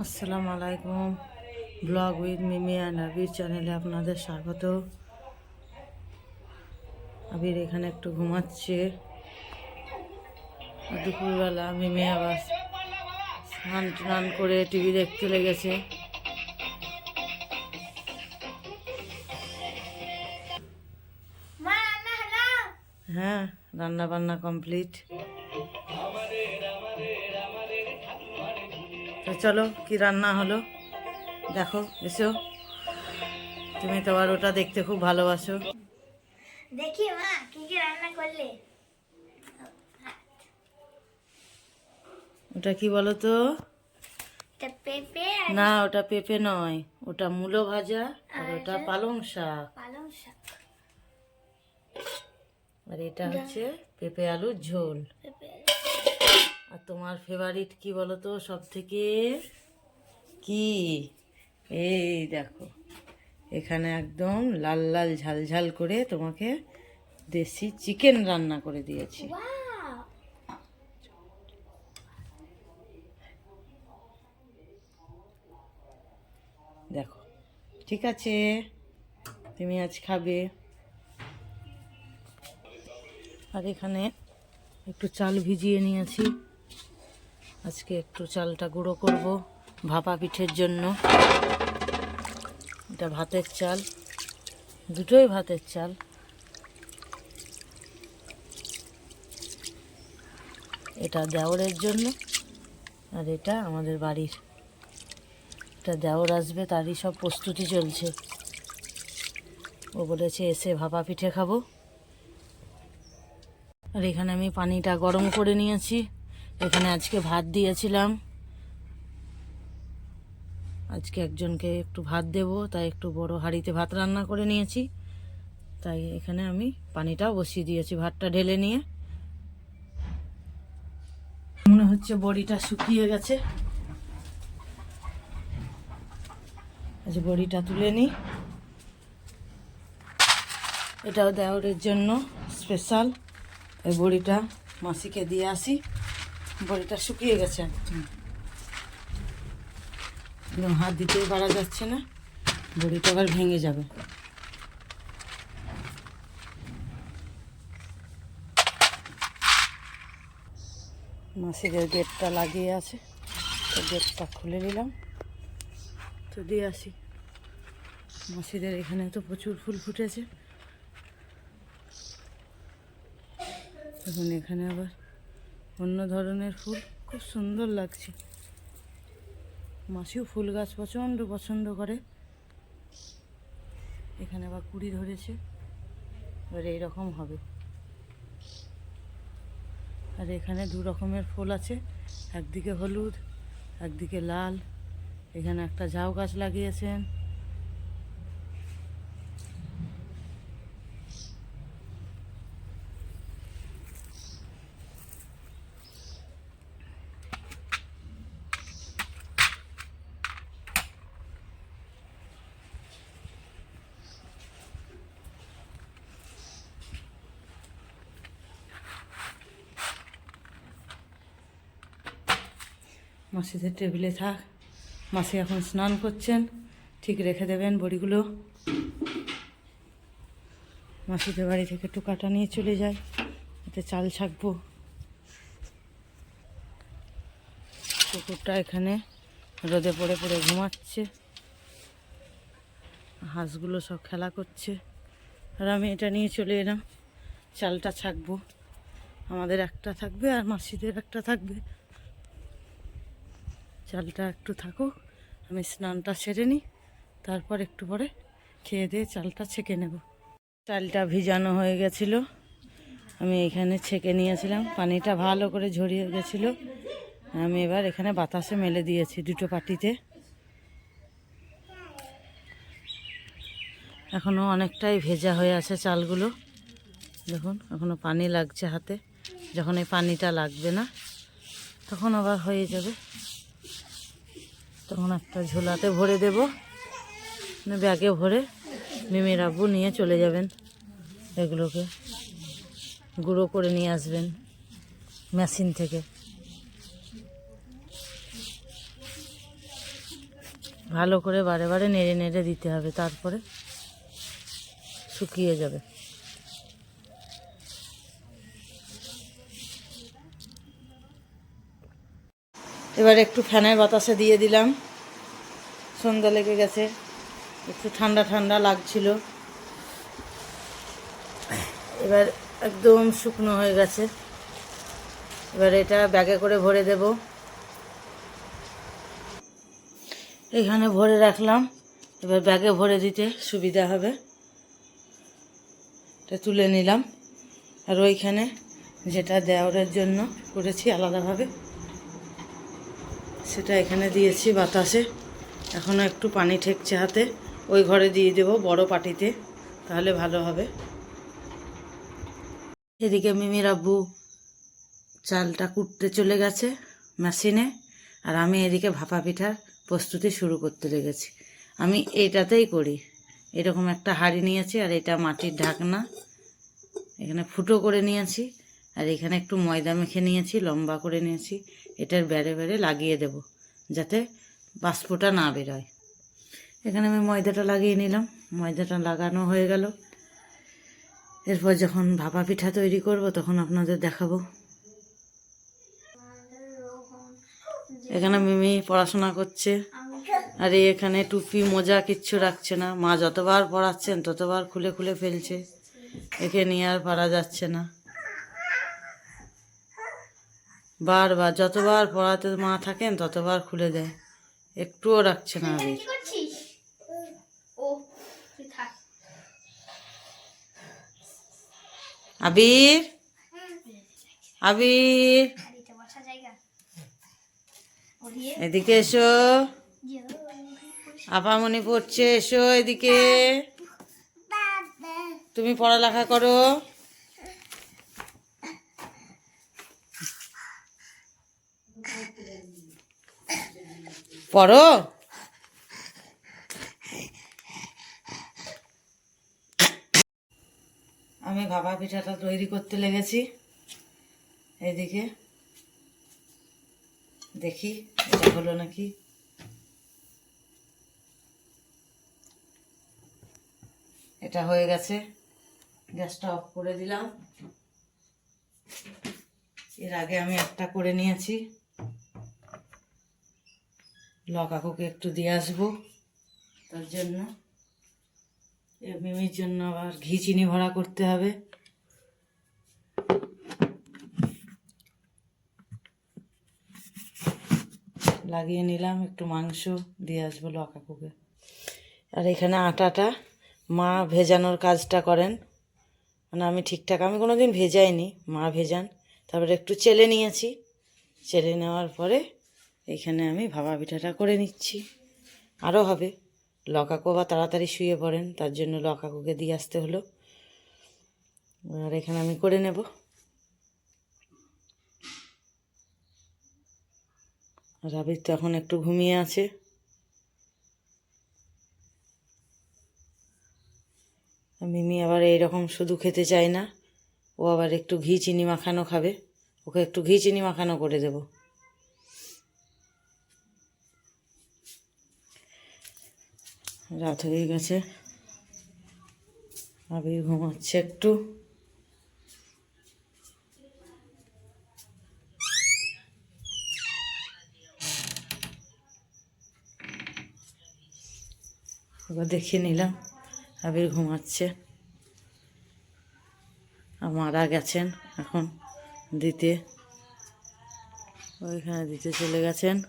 আসসালামু আলাইকুম। Blog with Mimi and Abir চ্যানেলে আপনাদের স্বাগত। আবির এখানে একটু ঘুমাচ্ছে। দুপুরবেলা মিমি আবার স্নান টান করে টিভি দেখতে লেগেছে। হ্যাঁ রান্না বান্না কমপ্লিট চলো কি রান্না হলো? দেখো এসো। তুমি তো আবার ওটা দেখতে খুব ভালোবাসো। দেখি মা কি কি রান্না করলে? ওটা কি বলো তো পেঁপে না ওটা পেঁপে নয় ওটা মূলো ভাজা আর ওটা পালং শাক। পালং শাক। আর এটা হচ্ছে পেঁপে আলুর ঝোল। পেঁপে আর তোমার ফেভারিট কি বলো তো সব থেকে কি? এই দেখো এখানে একদম লাল লাল ঝাল ঝাল করে তোমাকে দেশি চিকেন রান্না করে দিয়েছি। দেখো ঠিক আছে তুমি আজ খাবে। আর এখানে একটু চাল ভিজিয়ে নিয়েছি। আজকে একটু চালটা গুঁড়ো করব ভাপা পিঠের জন্য। এটা ভাতের চাল। দুটোই ভাতের চাল। এটা দেওরের জন্য আর এটা আমাদের বাড়ির। এটা দেওর আসবে, তারই সব প্রস্তুতি চলছে। ও বলেছে, এসে ভাপা পিঠে খাব। আর এখানে আমি পানিটা গরম করে নিয়েছি। এখানে আজকে ভাত দিয়েছিলাম। আজকে একজনকে একটু ভাত দেব, তাই একটু বড় হাঁড়িতে ভাত রান্না করে নিয়েছি। তাই এখানে আমি পানিটাও বসিয়ে দিয়েছি ভাতটা ঢেলে নিয়ে। মনে হচ্ছে বড়িটা শুকিয়ে গেছে। আজ বড়িটা তুলে নিই। এটাও দেওয়ারের জন্য স্পেশাল। এই বড়িটা মাসিকে দিয়ে আসি। বড়িটা শুকিয়ে গেছে একদম। হাত দিতেই পারা যাচ্ছে না, বড়িটা আবার ভেঙে যাবে। মাসিদের গেটটা লাগিয়ে আছে, তো গেটটা খুলে নিলাম। তো দিয়ে আসি। মাসিদের এখানে তো প্রচুর ফুল ফুটেছে। এখন এখানে আবার অন্য ধরনের ফুল। খুব সুন্দর লাগছে। মাসিও ফুল গাছ প্রচণ্ড পছন্দ করে। এখানে আবার কুড়ি ধরেছে। এবার এইরকম হবে। আর এখানে দু রকমের ফুল আছে। একদিকে হলুদ, একদিকে লাল। এখানে একটা ঝাউ গাছ লাগিয়েছেন। মাসিদের টেবিলে থাক। মাসি এখন স্নান করছেন, ঠিক রেখে দেবেন বড়িগুলো। মাসিদের বাড়ি থেকে একটু কাটা নিয়ে চলে যায়, এতে চাল ছাকবো। কুকুরটা এখানে রোদে পড়ে পড়ে ঘুমাচ্ছে। হাঁসগুলো সব খেলা করছে। আর আমি এটা নিয়ে চলে এলাম, চালটা ছাকবো। আমাদের একটা থাকবে আর মাসিদের একটা থাকবে। চালটা একটু থাকুক। আমি স্নানটা সেরে নিই, তারপর একটু পরে খেয়ে দিয়ে চালটা ছেঁকে নেব। চালটা ভিজানো হয়ে গেছিল। আমি এখানে ছেঁকে নিয়েছিলাম। পানিটা ভালো করে ঝরিয়ে গেছিল। আমি এবার এখানে বাতাসে মেলে দিয়েছি দুটো পাটিতে এখনও অনেকটাই ভেজা হয়ে আছে চালগুলো। দেখুন এখনও পানি লাগছে হাতে। যখন এই পানিটা লাগবে না, তখন আবার হয়ে যাবে। তখন একটা ঝোলাতে ভরে দেব। মানে ব্যাগে ভরে মিমির আব্বু নিয়ে চলে যাবেন এগুলোকে। গুঁড়ো করে নিয়ে আসবেন মেশিন থেকে। ভালো করে বারে বারে নেড়ে নেড়ে দিতে হবে, তারপরে শুকিয়ে যাবে। এবার একটু ফ্যানের বাতাসে দিয়ে দিলাম। সন্ধ্যা লেগে গেছে। একটু ঠান্ডা ঠান্ডা লাগছিল। এবার একদম শুকনো হয়ে গেছে। এবার এটা ব্যাগে করে ভরে দেব। এখানে ভরে রাখলাম। এবার ব্যাগে ভরে দিতে সুবিধা হবে। এটা তুলে নিলাম। আর ওইখানে যেটা দেওয়ারের জন্য করেছি আলাদাভাবে। সেটা এখানে দিয়েছি বাতাসে। এখনও একটু পানি ঠেকছে হাতে। ওই ঘরে দিয়ে দেব বড় পাটিতে, তাহলে ভালো হবে। এদিকে মিমির আব্বু চালটা কুটতে চলে গেছে মেশিনে, আর আমি এদিকে ভাপা পিঠার প্রস্তুতি শুরু করতে লেগেছি। আমি এইটাতেই করি। এরকম একটা হাঁড়ি নিয়েছি, আর এটা মাটির ঢাকনা। এখানে ফুটো করে নিয়েছি, আর এখানে একটু ময়দা মেখে নিয়েছি, লম্বা করে নিয়েছি। এটার বেড়ে বেড়ে লাগিয়ে দেব, যাতে বাষ্পটা না বেরোয়। এখানে আমি ময়দাটা লাগিয়ে নিলাম। ময়দাটা লাগানো হয়ে গেল। এরপর যখন ভাপা পিঠা তৈরি করব, তখন আপনাদের দেখাবো। এখানে মিমি পড়াশোনা করছে। আর এখানে টুপি, মোজা কিচ্ছু রাখছে না। মা যতবার পড়াচ্ছেন, ততবার খুলে খুলে ফেলছে। একে নিয়ে আর পারা যাচ্ছে না। বারবার যতবার পড়াতে মা থাকেন ততবার খুলে দেয়। একটুও রাখছে না আবির। আবির? আবির? এদিকে এসো। জিও আপামনি পড়ছে এসো এদিকে। তুমি পড়ালেখা করো। পড়ো। আমি ভাপা পিঠাটা তৈরি করতে লেগেছি। এদিকে দেখি, এটা হলো নাকি? এটা হয়ে গেছে। গ্যাসটা অফ করে দিলাম। এর আগে আমি একটা করে নিয়েছি। লকাকুকে একটু দিয়ে আসব। তার জন্য। মিমির জন্য আবার ঘি চিনি ভরা করতে হবে। লাগিয়ে নিলাম, একটু মাংস দিয়ে আসব লকাকুকে। আর এখানে আটাটা মা ভেজানোর কাজটা করেন। মানে আমি ঠিকঠাক, আমি কোনো দিন ভেজাইনি, মা ভেজান। তারপরে একটু চেলে নিয়েছি। চেলে নেওয়ার পরে এখানে আমি ভাপা পিঠাটা করে নিচ্ছি। আরও হবে। লকাকু বা তাড়াতাড়ি শুয়ে পড়েন, তার জন্য লকাকুকে দিয়ে আসতে হলো। আর এখানে আমি করে নেব। আর আবির তো এখন একটু ঘুমিয়ে আছে। মিমি আবার এইরকম শুধু খেতে চায় না। ও আবার একটু ঘি, চিনি মাখানো খাবে। ওকে একটু ঘি, চিনি মাখানো করে দেব। রাত হয়ে গেছে। আবির ঘুমাচ্ছে একটু। এবার দেখিয়ে নিলাম আবির ঘুমাচ্ছে। মারা গেছেন এখন দিতে। ওইখানে দিতে চলে গেছেন।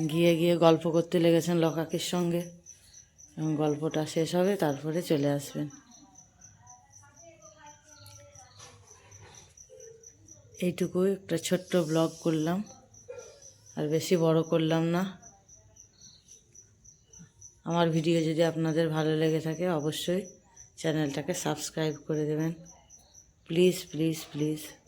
গিয়ে গিয়ে গল্প করতে লেগেছেন লকাকের সঙ্গে। এবং গল্পটা শেষ হবে, তারপরে চলে আসবেন। এইটুকু একটা ছোট্ট ব্লগ করলাম। আর বেশি বড় করলাম না। আমার ভিডিও যদি আপনাদের ভালো লেগে থাকে, অবশ্যই চ্যানেলটাকে সাবস্ক্রাইব করে দেবেন। Please please please.